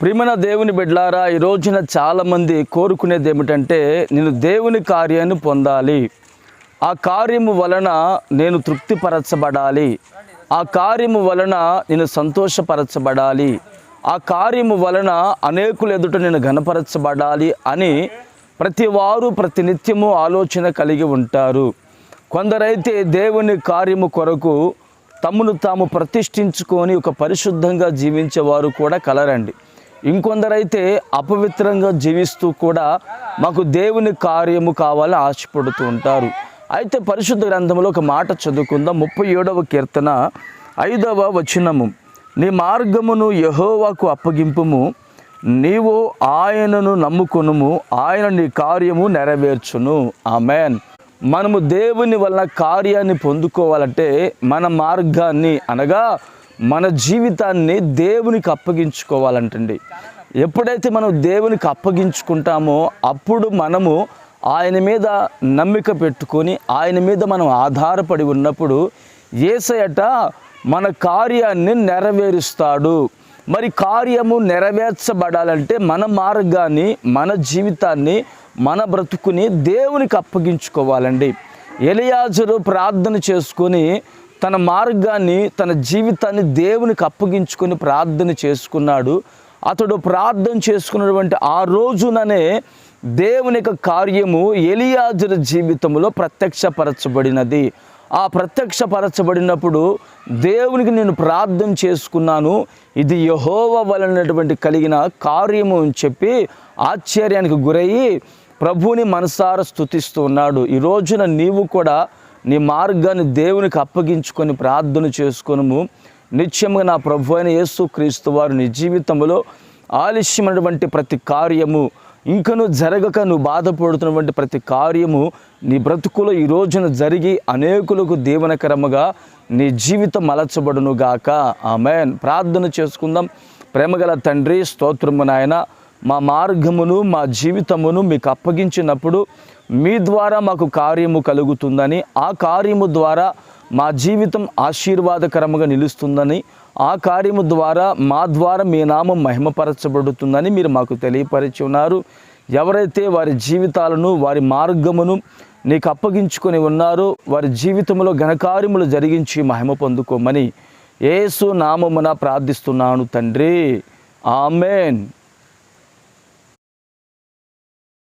ప్రియమైన దేవుని బిడ్లారా ఈ రోజున చాలామంది కోరుకునేది ఏమిటంటే నేను దేవుని కార్యాన్ని పొందాలి. ఆ కార్యము వలన నేను తృప్తిపరచబడాలి. ఆ కార్యము వలన నేను సంతోషపరచబడాలి. ఆ కార్యము వలన అనేకులు ఎదుట నేను ఘనపరచబడాలి అని ప్రతి వారు ప్రతి నిత్యము ఆలోచన కలిగి ఉంటారు. కొందరైతే దేవుని కార్యము కొరకు తమను తాము ప్రతిష్ఠించుకొని ఒక పరిశుద్ధంగా జీవించేవారు కూడా కలరండి. ఇంకొందరైతే అపవిత్రంగా జీవిస్తూ కూడా మాకు దేవుని కార్యము కావాలని ఆశపడుతూ ఉంటారు. అయితే పరిశుద్ధ గ్రంథంలో ఒక మాట చదువుకుందాం. ముప్పై ఏడవ కీర్తన ఐదవ వచనము. నీ మార్గమును యహోవాకు అప్పగింపుము. నీవు ఆయనను నమ్ముకొనుము. ఆయన నీ కార్యము నెరవేర్చును. ఆమెన్. మనము దేవుని వలన కార్యాన్ని పొందుకోవాలంటే మన మార్గాన్ని అనగా మన జీవితాన్ని దేవునికి అప్పగించుకోవాలంటండి. ఎప్పుడైతే మనం దేవునికి అప్పగించుకుంటామో అప్పుడు మనము ఆయన మీద నమ్మిక పెట్టుకొని ఆయన మీద మనం ఆధారపడి ఉన్నప్పుడు ఏసయట మన కార్యాన్ని నెరవేరుస్తాడు. మరి కార్యము నెరవేర్చబడాలంటే మన మార్గాన్ని మన జీవితాన్ని మన బ్రతుకుని దేవునికి అప్పగించుకోవాలండి. ఎలియాజరు ప్రార్థన చేసుకొని తన మార్గాన్ని తన జీవితాన్ని దేవునికి అప్పగించుకొని ప్రార్థన చేసుకున్నాడు. అతడు ప్రార్థన చేసుకున్నటువంటి ఆ రోజుననే దేవుని యొక్క కార్యము ఎలియాజుల జీవితంలో ప్రత్యక్షపరచబడినది. ఆ ప్రత్యక్షపరచబడినప్పుడు దేవునికి నేను ప్రార్థన చేసుకున్నాను. ఇది యహోవ వలనటువంటి కలిగిన కార్యము అని చెప్పి ఆశ్చర్యానికి గురయ్యి ప్రభువుని మనసార స్థుతిస్తూ ఉన్నాడు. ఈ రోజున నీవు కూడా నీ మార్గాన్ని దేవునికి అప్పగించుకొని ప్రార్థన చేసుకొనుము. నిత్యముగా నా ప్రభు అయిన యేసు క్రీస్తు వారు నీ జీవితంలో ఆలస్యమైనటువంటి ప్రతి కార్యము ఇంకను జరగక నువ్వు బాధపడుతున్నటువంటి ప్రతి కార్యము నీ బ్రతుకులో ఈ రోజున జరిగి అనేకులకు దీవనకరముగా నీ జీవితం మలచబడును గాక. ఆమెన్. ప్రార్థన చేసుకుందాం. ప్రేమగల తండ్రి స్తోత్రము నాయన మా మార్గమును మా జీవితమును మీకు అప్పగించినప్పుడు మీ ద్వారా మాకు కార్యము కలుగుతుందని ఆ కార్యము ద్వారా మా జీవితం ఆశీర్వాదకరముగా నిలుస్తుందని ఆ కార్యము ద్వారా మా ద్వారా మీ నామం మహిమపరచబడుతుందని మీరు మాకు తెలియపరిచి ఉన్నారు. ఎవరైతే వారి జీవితాలను వారి మార్గమును నీకు అప్పగించుకొని ఉన్నారో వారి జీవితంలో ఘనకార్యములు జరిగించి మహిమ పొందుకోమని ఏసు నామమున ప్రార్థిస్తున్నాను తండ్రి. ఆమెన్.